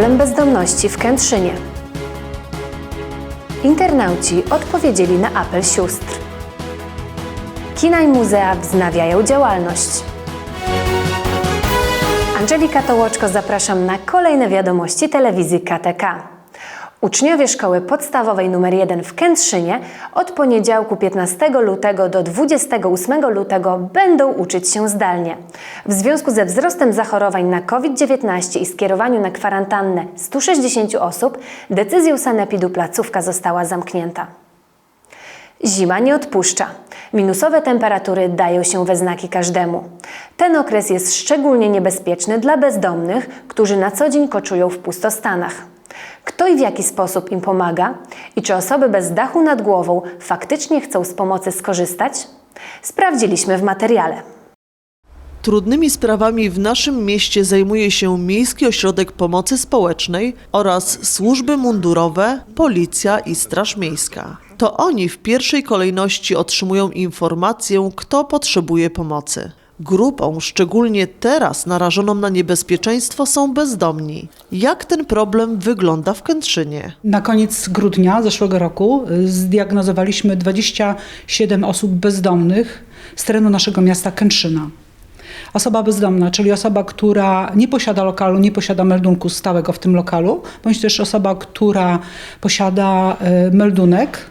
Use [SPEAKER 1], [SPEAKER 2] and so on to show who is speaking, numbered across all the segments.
[SPEAKER 1] problem bezdomności w Kętrzynie. Internauci odpowiedzieli na apel sióstr. Kina i muzea wznawiają działalność. Angelika Tołoczko, zapraszam na kolejne wiadomości telewizji KTK. Uczniowie szkoły podstawowej nr 1 w Kętrzynie od poniedziałku 15 lutego do 28 lutego będą uczyć się zdalnie. W związku ze wzrostem zachorowań na COVID-19 i skierowaniu na kwarantannę 160 osób, decyzją sanepidu placówka została zamknięta. Zima nie odpuszcza. Minusowe temperatury dają się we znaki każdemu. Ten okres jest szczególnie niebezpieczny dla bezdomnych, którzy na co dzień koczują w pustostanach. Kto i w jaki sposób im pomaga i czy osoby bez dachu nad głową faktycznie chcą z pomocy skorzystać? Sprawdziliśmy w materiale.
[SPEAKER 2] Trudnymi sprawami w naszym mieście zajmuje się Miejski Ośrodek Pomocy Społecznej oraz służby mundurowe, policja i Straż Miejska. To oni w pierwszej kolejności otrzymują informację, kto potrzebuje pomocy. Grupą, szczególnie teraz narażoną na niebezpieczeństwo, są bezdomni. Jak ten problem wygląda w Kętrzynie?
[SPEAKER 3] Na koniec grudnia zeszłego roku y, zdiagnozowaliśmy 27 osób bezdomnych z terenu naszego miasta Kętrzyna. Osoba bezdomna, czyli osoba, która nie posiada lokalu, nie posiada meldunku stałego w tym lokalu, bądź też osoba, która posiada y, meldunek,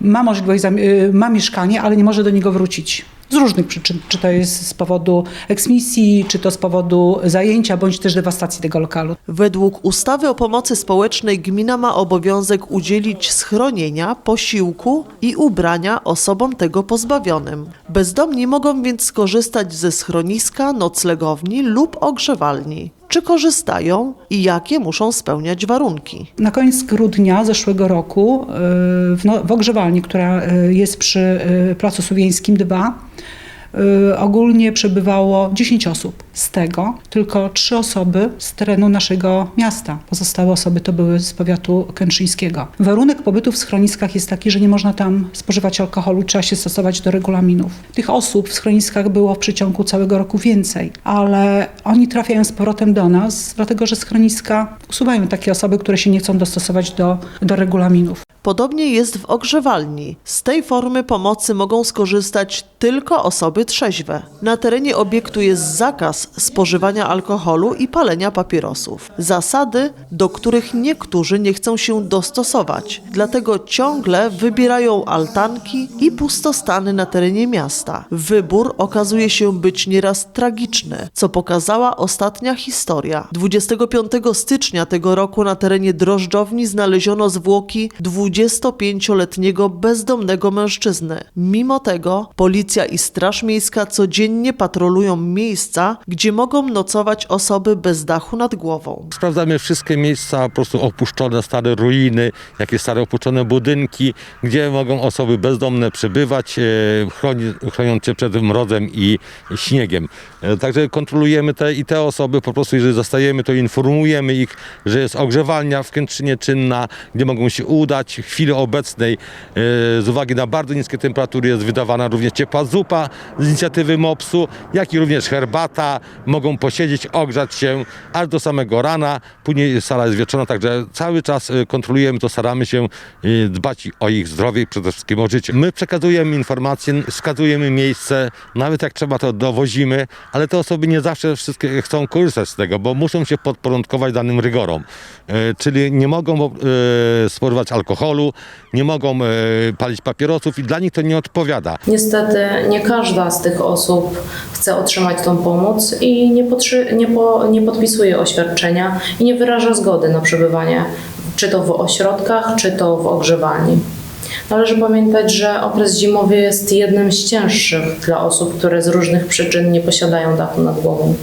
[SPEAKER 3] ma możliwość, y, ma mieszkanie, ale nie może do niego wrócić. Z różnych przyczyn, czy to jest z powodu eksmisji, czy to z powodu zajęcia, bądź też dewastacji tego lokalu.
[SPEAKER 2] Według ustawy o pomocy społecznej gmina ma obowiązek udzielić schronienia, posiłku i ubrania osobom tego pozbawionym. Bezdomni mogą więc skorzystać ze schroniska, noclegowni lub ogrzewalni. Czy korzystają i jakie muszą spełniać warunki?
[SPEAKER 3] Na koniec grudnia zeszłego roku y, w, no, w ogrzewalni, która y, jest przy y, Placu Słowieńskim 2, y, ogólnie przebywało 10 osób. Z tego tylko 3 osoby z terenu naszego miasta. Pozostałe osoby to były z powiatu kętrzyńskiego. Warunek pobytu w schroniskach jest taki, że nie można tam spożywać alkoholu, trzeba się stosować do regulaminów. Tych osób w schroniskach było w przeciągu całego roku więcej, ale oni trafiają z powrotem do nas, dlatego że schroniska usuwają takie osoby, które się nie chcą dostosować do, do regulaminów.
[SPEAKER 2] Podobnie jest w ogrzewalni. Z tej formy pomocy mogą skorzystać tylko osoby trzeźwe. Na terenie obiektu jest zakaz spożywania alkoholu i palenia papierosów. Zasady, do których niektórzy nie chcą się dostosować, dlatego ciągle wybierają altanki i pustostany na terenie miasta. Wybór okazuje się być nieraz tragiczny, co pokazała ostatnia historia. 25 stycznia tego roku na terenie drożdżowni znaleziono zwłoki 25-letniego bezdomnego mężczyzny. Mimo tego policja i Straż Miejska codziennie patrolują miejsca, gdzie mogą nocować osoby bez dachu nad głową.
[SPEAKER 4] Sprawdzamy wszystkie miejsca, po prostu opuszczone stare ruiny, jakieś stare opuszczone budynki, gdzie mogą osoby bezdomne przebywać, e, chroni, chroniąc się przed mrozem i śniegiem. E, Także kontrolujemy te i te osoby, po prostu jeżeli zostajemy, to informujemy ich, że jest ogrzewalnia w Kętrzynie czynna, gdzie mogą się udać. W chwili obecnej, e, z uwagi na bardzo niskie temperatury, jest wydawana również ciepła zupa z inicjatywy MOPS-u, jak i również herbata. Mogą posiedzieć, ogrzać się aż do samego rana. Później sala jest wieczorna, także cały czas e, kontrolujemy to, staramy się e, dbać o ich zdrowie i przede wszystkim o życie. My przekazujemy informacje, wskazujemy miejsce, nawet jak trzeba to dowozimy, ale te osoby nie zawsze wszystkie chcą korzystać z tego, bo muszą się podporządkować danym rygorom. E, Czyli nie mogą spożywać alkoholu, nie mogą palić papierosów i dla nich to nie odpowiada.
[SPEAKER 5] Niestety nie każda z tych osób chce otrzymać tą pomoc i nie, potrzy- nie, po, nie podpisuje oświadczenia i nie wyraża zgody na przebywanie czy to w ośrodkach, czy to w ogrzewalni. Należy pamiętać, że okres zimowy jest jednym z cięższych dla osób, które z różnych przyczyn nie posiadają dachu nad głową.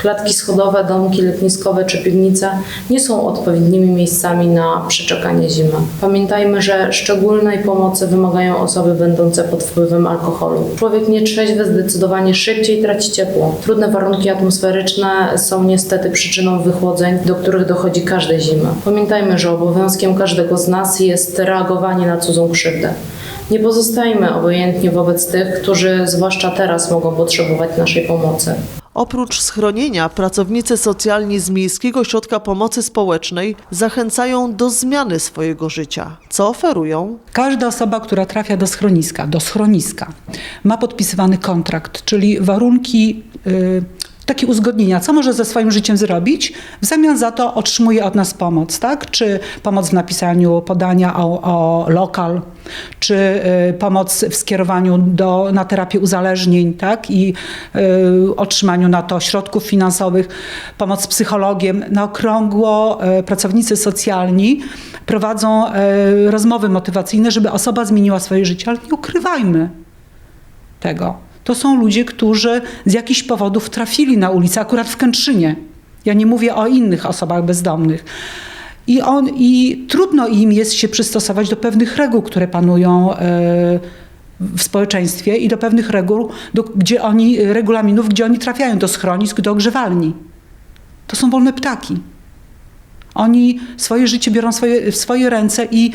[SPEAKER 5] Klatki schodowe, domki letniskowe czy piwnice nie są odpowiednimi miejscami na przeczekanie zimy. Pamiętajmy, że szczególnej pomocy wymagają osoby będące pod wpływem alkoholu. Człowiek nietrzeźwy zdecydowanie szybciej traci ciepło. Trudne warunki atmosferyczne są niestety przyczyną wychłodzeń, do których dochodzi każdej zimy. Pamiętajmy, że obowiązkiem każdego z nas jest reagowanie na cudzą krzywdę. Nie pozostajmy obojętni wobec tych, którzy zwłaszcza teraz mogą potrzebować naszej pomocy.
[SPEAKER 2] Oprócz schronienia, pracownicy socjalni z Miejskiego Ośrodka Pomocy Społecznej zachęcają do zmiany swojego życia. Co oferują?
[SPEAKER 3] Każda osoba, która trafia do schroniska, do schroniska, ma podpisywany kontrakt, czyli warunki, y, takie uzgodnienia, co może ze swoim życiem zrobić, w zamian za to otrzymuje od nas pomoc, tak? Czy pomoc w napisaniu podania o, o lokal, czy y, pomoc w skierowaniu do, na terapię uzależnień, tak? I y, otrzymaniu na to środków finansowych, pomoc psychologiem. Na okrągło y, pracownicy socjalni prowadzą y, rozmowy motywacyjne, żeby osoba zmieniła swoje życie, ale nie ukrywajmy tego. To są ludzie, którzy z jakichś powodów trafili na ulicę, akurat w Kętrzynie. Ja nie mówię o innych osobach bezdomnych. I, on, I trudno im jest się przystosować do pewnych reguł, które panują e, w społeczeństwie i do pewnych reguł, do, gdzie oni, regulaminów, gdzie oni trafiają do schronisk, do ogrzewalni. To są wolne ptaki. Oni swoje życie biorą swoje, w swoje ręce i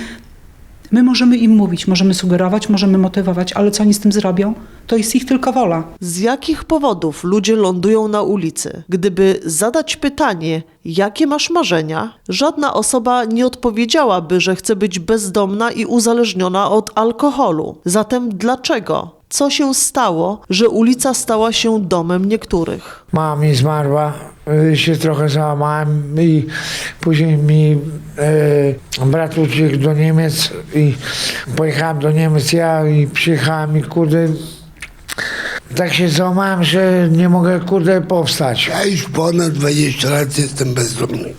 [SPEAKER 3] my możemy im mówić, możemy sugerować, możemy motywować, ale co oni z tym zrobią, to jest ich tylko wola.
[SPEAKER 2] Z jakich powodów ludzie lądują na ulicy? Gdyby zadać pytanie, jakie masz marzenia, żadna osoba nie odpowiedziałaby, że chce być bezdomna i uzależniona od alkoholu. Zatem dlaczego? Co się stało, że ulica stała się domem niektórych?
[SPEAKER 6] Mama mi zmarła, się trochę załamałem i później mi e, brat uciekł do Niemiec i pojechałem do Niemiec ja i przyjechałem i kurde tak się załamałem, że nie mogę kurde powstać.
[SPEAKER 7] Ja już ponad 20 lat jestem bezdomny.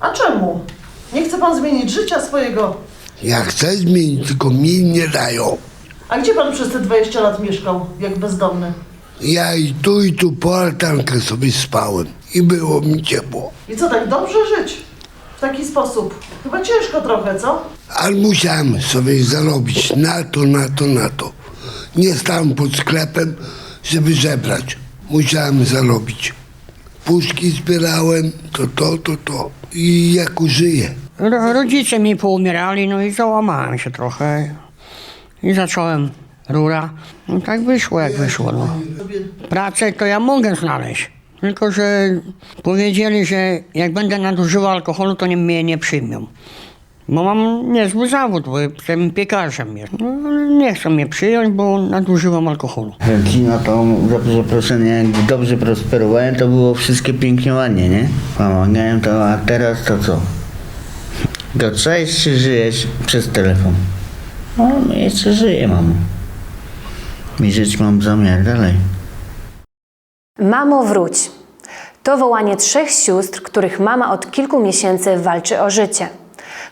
[SPEAKER 2] A czemu? Nie chce pan zmienić życia swojego?
[SPEAKER 7] Ja chcę zmienić, tylko mi nie dają.
[SPEAKER 2] A gdzie pan przez te 20 lat mieszkał, jak bezdomny?
[SPEAKER 7] Ja i tu, i tu po altankę sobie spałem i było mi ciepło.
[SPEAKER 2] I co, tak dobrze żyć? W taki sposób? Chyba ciężko trochę, co?
[SPEAKER 7] Ale musiałem sobie zarobić na to, na to, na to. Nie stałem pod sklepem, żeby żebrać. Musiałem zarobić. Puszki zbierałem, to, to, to, to. I jak użyję.
[SPEAKER 8] Ro- Rodzice mi poumierali, no i załamałem się trochę. I zacząłem rura. No tak wyszło, jak wyszło. No. Pracę to ja mogę znaleźć. Tylko, że powiedzieli, że jak będę nadużywał alkoholu, to nie, mnie nie przyjmą. Bo mam niezły zawód, bo jestem piekarzem. jest. No, nie chcą mnie przyjąć, bo nadużywam alkoholu.
[SPEAKER 9] Rodzina to za- zaproszenie, jak dobrze prosperowałem, to było wszystkie pięknie ładnie, nie? Pomagałem to, a teraz to co? To cześć, czy żyjesz przez telefon? No, jeszcze żyję, mamo. I żyć mam zamiar dalej.
[SPEAKER 1] Mamo, wróć. To wołanie trzech sióstr, których mama od kilku miesięcy walczy o życie.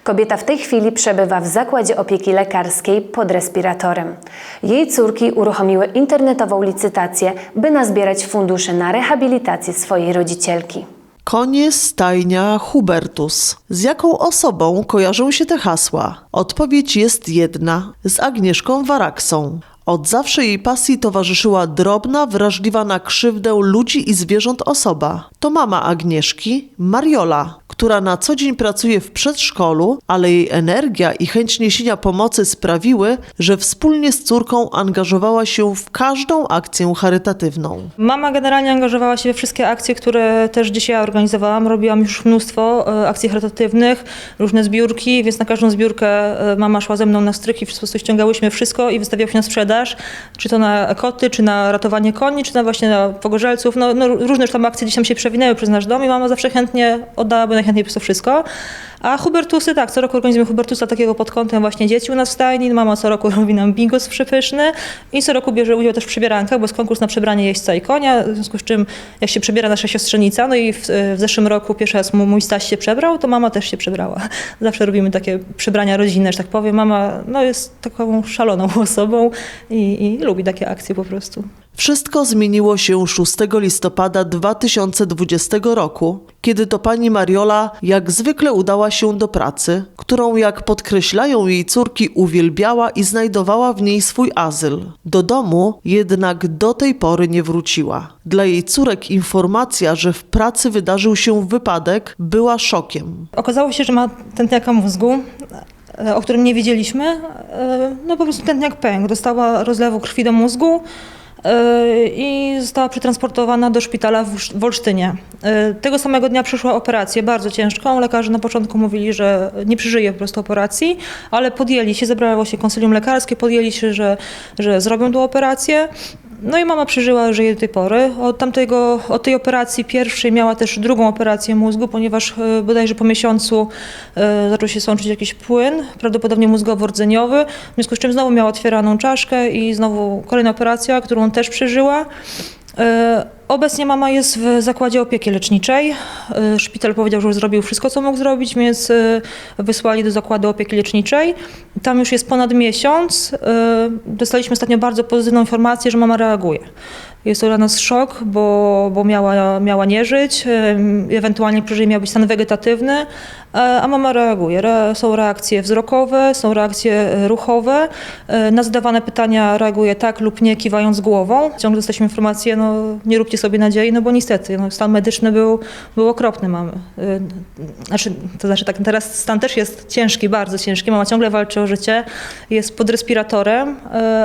[SPEAKER 1] Kobieta w tej chwili przebywa w zakładzie opieki lekarskiej pod respiratorem. Jej córki uruchomiły internetową licytację, by nazbierać fundusze na rehabilitację swojej rodzicielki.
[SPEAKER 2] Konie, stajnia, Hubertus. Z jaką osobą kojarzą się te hasła? Odpowiedź jest jedna z Agnieszką Waraksą. Od zawsze jej pasji towarzyszyła drobna, wrażliwa na krzywdę ludzi i zwierząt osoba. To mama Agnieszki, Mariola, która na co dzień pracuje w przedszkolu, ale jej energia i chęć niesienia pomocy sprawiły, że wspólnie z córką angażowała się w każdą akcję charytatywną.
[SPEAKER 10] Mama generalnie angażowała się we wszystkie akcje, które też dzisiaj organizowałam. Robiłam już mnóstwo e, akcji charytatywnych, różne zbiórki, więc na każdą zbiórkę e, mama szła ze mną na stryk i po prostu ściągałyśmy wszystko i wystawiało się na sprzedaż. Czy to na koty, czy na ratowanie koni, czy na właśnie na pogorzelców. No, no różne już tam akcje tam się przewinęły przez nasz dom i mama zawsze chętnie oddałaby najchętniej po prostu wszystko. A Hubertusy, tak, co roku organizujemy Hubertusa takiego pod kątem właśnie dzieci u nas w stajni. Mama co roku robi nam bingos przepyszny i co roku bierze udział też w przebierankach, bo jest konkurs na przebranie jeźdźca i konia, w związku z czym jak się przebiera nasza siostrzenica, no i w, w zeszłym roku pierwszy raz mój Staś się przebrał, to mama też się przebrała. Zawsze robimy takie przebrania rodzinne, że tak powiem. Mama no, jest taką szaloną osobą i, i lubi takie akcje po prostu.
[SPEAKER 2] Wszystko zmieniło się 6 listopada 2020 roku, kiedy to pani Mariola jak zwykle udała się do pracy, którą jak podkreślają jej córki uwielbiała i znajdowała w niej swój azyl. Do domu jednak do tej pory nie wróciła. Dla jej córek informacja, że w pracy wydarzył się wypadek, była szokiem.
[SPEAKER 10] Okazało się, że ma tętniaka mózgu, e, o którym nie wiedzieliśmy. E, No po prostu tętniak pękł. Dostała rozlewu krwi do mózgu. E, i została przetransportowana do szpitala w Olsz- w Olsztynie. E, Tego samego dnia przyszła operację, bardzo ciężką. Lekarze na początku mówili, że nie przeżyje po prostu operacji, ale podjęli się, zebrało się konsylium lekarskie, podjęli się, że, że zrobią tą operację. No i mama przeżyła, żyje do tej pory. Od, tamtego, od tej operacji pierwszej miała też drugą operację mózgu, ponieważ e, bodajże po miesiącu e, zaczął się sączyć jakiś płyn, prawdopodobnie mózgowo-rdzeniowy, w związku z czym znowu miała otwieraną czaszkę i znowu kolejna operacja, którą też przeżyła. E, Obecnie mama jest w zakładzie opieki leczniczej. E, Szpital powiedział, że zrobił wszystko, co mógł zrobić, więc e, wysłali do zakładu opieki leczniczej. Tam już jest ponad miesiąc. Dostaliśmy ostatnio bardzo pozytywną informację, że mama reaguje. Jest to dla nas szok, bo, bo miała, miała nie żyć, ewentualnie przeżyje miał być stan wegetatywny, e, a mama reaguje. Re, są reakcje wzrokowe, są reakcje e, ruchowe. E, Na zadawane pytania reaguje tak lub nie, kiwając głową. Ciągle dostaliśmy informację, no nie róbcie sobie nadziei, no bo niestety no, stan medyczny był, był okropny mamy. Znaczy, to znaczy tak, teraz stan też jest ciężki, bardzo ciężki. Mama ciągle walczy o życie, jest pod respiratorem,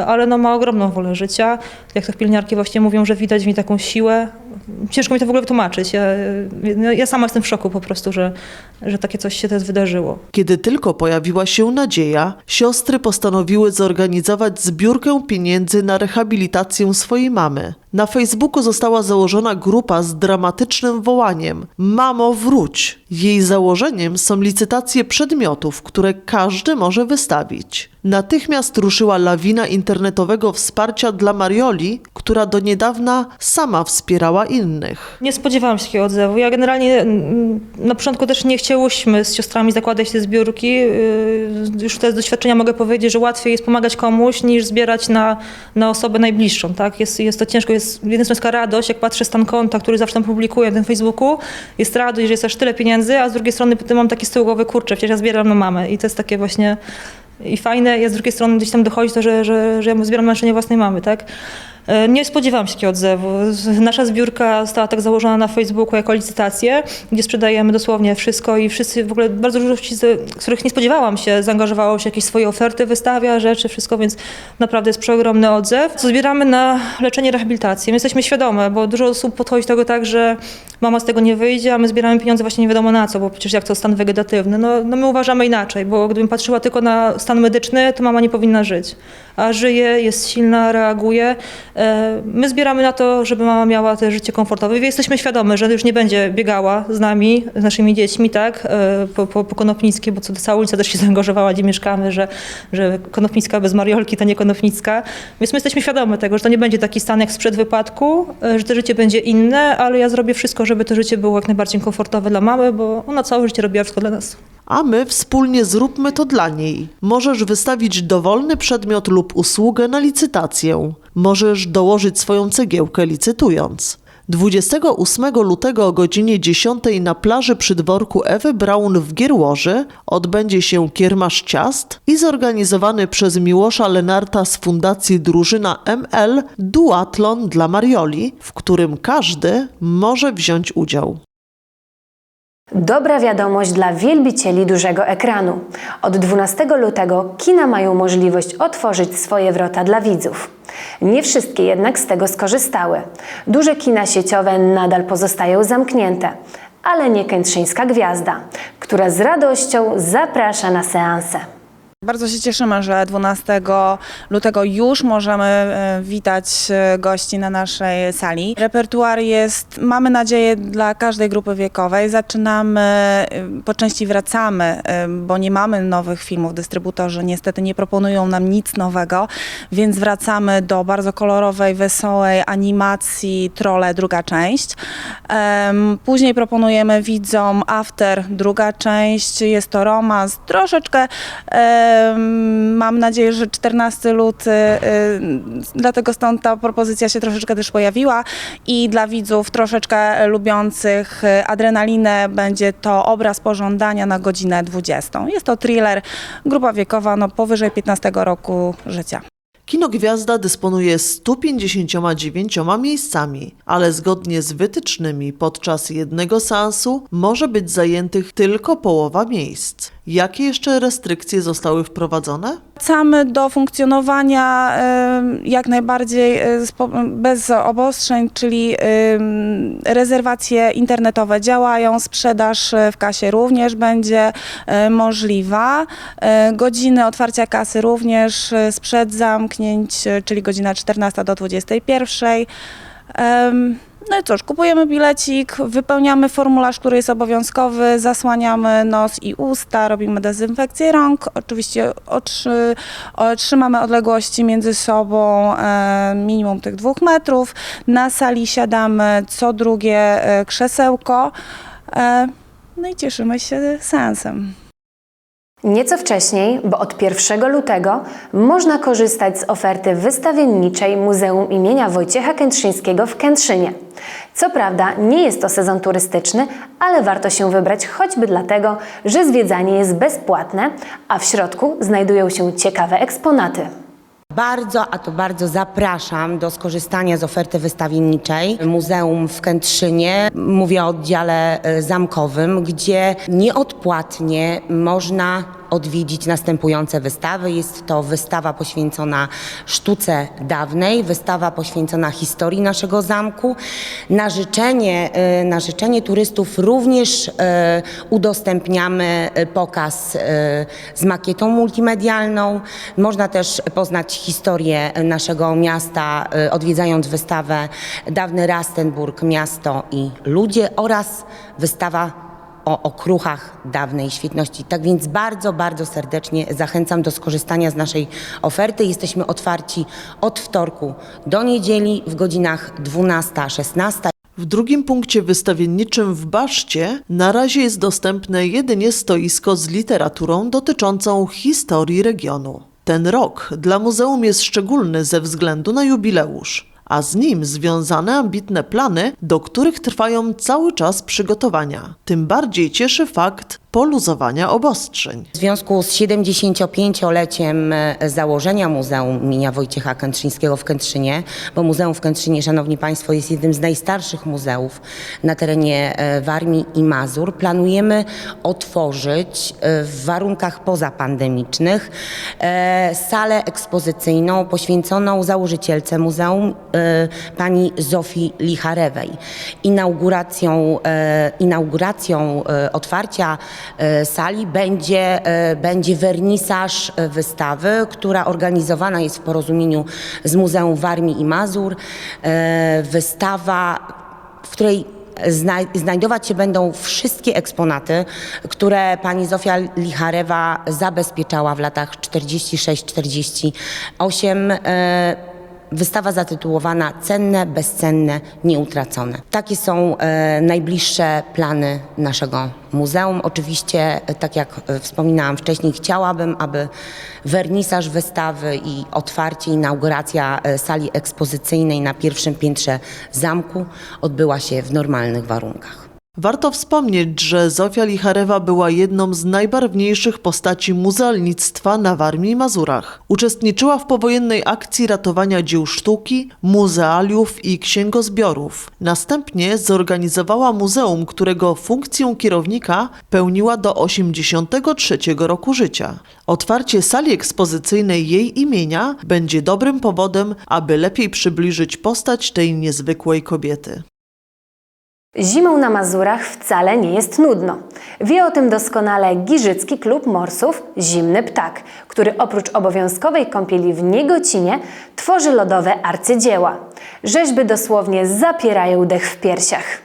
[SPEAKER 10] ale no ma ogromną wolę życia. Jak to pielęgniarki właśnie mówią, że widać w niej taką siłę. Ciężko mi to w ogóle wytłumaczyć. Ja, no, ja sama jestem w szoku po prostu, że, że takie coś się teraz wydarzyło.
[SPEAKER 2] Kiedy tylko pojawiła się nadzieja, siostry postanowiły zorganizować zbiórkę pieniędzy na rehabilitację swojej mamy. Na Facebooku została założona grupa z dramatycznym wołaniem Mamo wróć! Jej założeniem są licytacje przedmiotów, które każdy może wystawić. Natychmiast ruszyła lawina internetowego wsparcia dla Marioli, która do niedawna sama wspierała innych.
[SPEAKER 10] Nie spodziewałam się takiego odzewu. Ja generalnie mm, na początku też nie chciałyśmy z siostrami zakładać te zbiórki. Yy, Już te z doświadczenia mogę powiedzieć, że łatwiej jest pomagać komuś niż zbierać na, na osobę najbliższą. Tak? Jest, jest to ciężko. Jest taka radość, jak patrzę stan konta, który zawsze tam publikuję na tym Facebooku. Jest radość, że jest aż tyle pieniędzy, a z drugiej strony potem mam taki z tyłu głowy, kurczę, przecież ja zbieram na mamę. I to jest takie właśnie i fajne, ja z drugiej strony gdzieś tam dochodzi to, że, że, że ja zbieram na leczenie własnej mamy, tak? E, Nie spodziewałam się takiego odzewu. Nasza zbiórka została tak założona na Facebooku jako licytację, gdzie sprzedajemy dosłownie wszystko i wszyscy w ogóle bardzo dużo ludzi, których nie spodziewałam się, zaangażowało się, jakieś swoje oferty wystawia, rzeczy, wszystko, więc naprawdę jest przeogromny odzew. Co zbieramy na leczenie, rehabilitację. My jesteśmy świadome, bo dużo osób podchodzi do tego tak, że mama z tego nie wyjdzie, a my zbieramy pieniądze właśnie nie wiadomo na co, bo przecież jak to stan wegetatywny. No, no my uważamy inaczej, bo gdybym patrzyła tylko na stan medyczny, to mama nie powinna żyć. A żyje, jest silna, reaguje. E, My zbieramy na to, żeby mama miała te życie komfortowe. Jesteśmy świadome, że już nie będzie biegała z nami, z naszymi dziećmi, tak, e, po, po, po bo cała ulica też się zaangażowała, gdzie mieszkamy, że, że Konopnicka bez Mariolki to nie Konopnicka. Więc my jesteśmy świadome tego, że to nie będzie taki stan jak sprzed wypadku, e, że to życie będzie inne, ale ja zrobię wszystko, żeby to życie było jak najbardziej komfortowe dla mamy, bo ona całe życie robiła wszystko dla nas.
[SPEAKER 2] A my wspólnie zróbmy to dla niej. Możesz wystawić dowolny przedmiot lub usługę na licytację. Możesz dołożyć swoją cegiełkę licytując. 28 lutego o godzinie 10 na plaży przy dworku Ewy Braun w Gierłoży odbędzie się kiermasz ciast i zorganizowany przez Miłosza Lenarta z Fundacji Drużyna ML duatlon dla Marioli, w którym każdy może wziąć udział.
[SPEAKER 1] Dobra wiadomość dla wielbicieli dużego ekranu. Od 12 lutego kina mają możliwość otworzyć swoje wrota dla widzów. Nie wszystkie jednak z tego skorzystały. Duże kina sieciowe nadal pozostają zamknięte, ale nie Kętrzyńska Gwiazda, która z radością zaprasza na seanse.
[SPEAKER 11] Bardzo się cieszymy, że 12 lutego już możemy e, witać e, gości na naszej sali. Repertuar jest, mamy nadzieję, dla każdej grupy wiekowej. Zaczynamy, e, po części wracamy, bo nie mamy nowych filmów. Dystrybutorzy niestety nie proponują nam nic nowego, więc wracamy do bardzo kolorowej, wesołej animacji Trole, druga część. Później proponujemy widzom After, druga część. Jest to romans, troszeczkę mam nadzieję, że 14 luty, em, dlatego stąd ta propozycja się troszeczkę też pojawiła i dla widzów troszeczkę lubiących e, adrenalinę będzie to obraz pożądania na godzinę 20. Jest to thriller, grupa wiekowa no, powyżej 15 roku życia.
[SPEAKER 2] Kino Gwiazda dysponuje 159 miejscami, ale zgodnie z wytycznymi podczas jednego seansu może być zajętych tylko połowa miejsc. Jakie jeszcze restrykcje zostały wprowadzone?
[SPEAKER 11] Wracamy do funkcjonowania jak najbardziej e, bez obostrzeń, czyli rezerwacje internetowe działają, sprzedaż e, w kasie również będzie e, możliwa. Godziny otwarcia kasy również sprzed zamknięć, czyli godzina 14 do 21. No i cóż, kupujemy bilecik, wypełniamy formularz, który jest obowiązkowy, zasłaniamy nos i usta, robimy dezynfekcję rąk. Oczywiście otrzy, odległości między sobą e, minimum tych dwóch metrów. Na sali siadamy co drugie e, krzesełko. E, no i cieszymy się seansem.
[SPEAKER 1] Nieco wcześniej, bo od 1 lutego, można korzystać z oferty wystawienniczej Muzeum imienia Wojciecha Kętrzyńskiego w Kętrzynie. Co prawda nie jest to sezon turystyczny, ale warto się wybrać choćby dlatego, że zwiedzanie jest bezpłatne, a w środku znajdują się ciekawe eksponaty.
[SPEAKER 12] Bardzo, a to bardzo zapraszam do skorzystania z oferty wystawienniczej Muzeum w Kętrzynie. Mówię o oddziale e, zamkowym, gdzie nieodpłatnie można odwiedzić następujące wystawy. Jest to wystawa poświęcona sztuce dawnej, wystawa poświęcona historii naszego zamku. Na życzenie, e, na życzenie turystów również e, udostępniamy e, pokaz z makietą multimedialną. Można też poznać historię naszego miasta, odwiedzając wystawę Dawny Rastenburg, miasto i ludzie oraz wystawa o okruchach dawnej świetności. Tak więc bardzo, bardzo serdecznie zachęcam do skorzystania z naszej oferty. Jesteśmy otwarci od wtorku do niedzieli w godzinach 12-16.
[SPEAKER 2] W drugim punkcie wystawienniczym w Baszcie na razie jest dostępne jedynie stoisko z literaturą dotyczącą historii regionu. Ten rok dla muzeum jest szczególny ze względu na jubileusz, a z nim związane ambitne plany, do których trwają cały czas przygotowania. Tym bardziej cieszy fakt poluzowania obostrzeń.
[SPEAKER 12] W związku z 75-leciem e, założenia Muzeum imienia Wojciecha Kętrzyńskiego w Kętrzynie, bo Muzeum w Kętrzynie, Szanowni Państwo, jest jednym z najstarszych muzeów na terenie e, Warmii i Mazur, planujemy otworzyć e, w warunkach pozapandemicznych salę ekspozycyjną poświęconą założycielce muzeum pani Zofii Licharewej. Inauguracją, inauguracją otwarcia sali będzie, e, będzie wernisaż e, wystawy, która organizowana jest w porozumieniu z Muzeum Warmii i Mazur. E, Wystawa, w której znaj- znajdować się będą wszystkie eksponaty, które pani Zofia Licharewa zabezpieczała w latach 46-48. Wystawa zatytułowana Cenne, bezcenne, nieutracone. Takie są e, najbliższe plany naszego muzeum. Oczywiście, e, tak jak e, wspominałam wcześniej, chciałabym, aby wernisaż wystawy i otwarcie, inauguracja e, sali ekspozycyjnej na pierwszym piętrze zamku odbyła się w normalnych warunkach.
[SPEAKER 2] Warto wspomnieć, że Zofia Licharewa była jedną z najbarwniejszych postaci muzealnictwa na Warmii i Mazurach. Uczestniczyła w powojennej akcji ratowania dzieł sztuki, muzealiów i księgozbiorów. Następnie zorganizowała muzeum, którego funkcję kierownika pełniła do 83 roku życia. Otwarcie sali ekspozycyjnej jej imienia będzie dobrym powodem, aby lepiej przybliżyć postać tej niezwykłej kobiety.
[SPEAKER 1] Zimą na Mazurach wcale nie jest nudno. Wie o tym doskonale Giżycki Klub Morsów Zimny Ptak, który oprócz obowiązkowej kąpieli w Niegocinie tworzy lodowe arcydzieła. Rzeźby dosłownie zapierają dech w piersiach.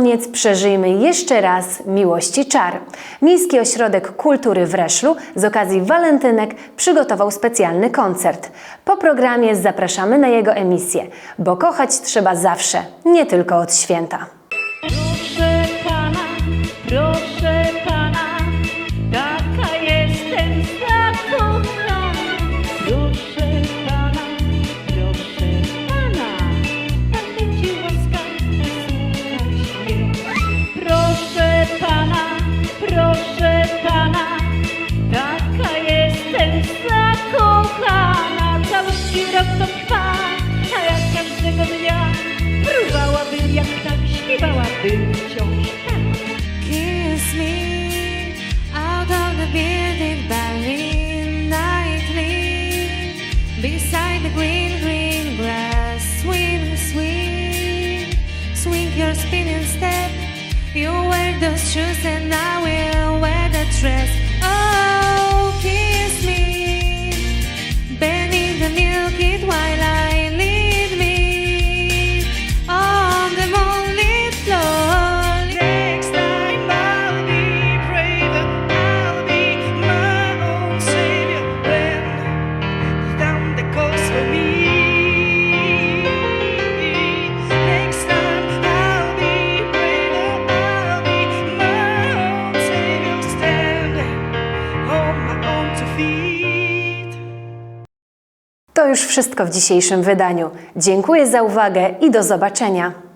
[SPEAKER 13] Koniec przeżyjmy jeszcze raz miłości czar. Miejski Ośrodek Kultury w Reszlu z okazji walentynek przygotował specjalny koncert. Po programie zapraszamy na jego emisję, bo kochać trzeba zawsze, nie tylko od święta.
[SPEAKER 14] Kiss me out of the building Berlin nightly beside the green green grass swing swing swing your spinning step. You wear those shoes and I will wear the dress
[SPEAKER 13] wszystko w dzisiejszym wydaniu. Dziękuję za uwagę i do zobaczenia.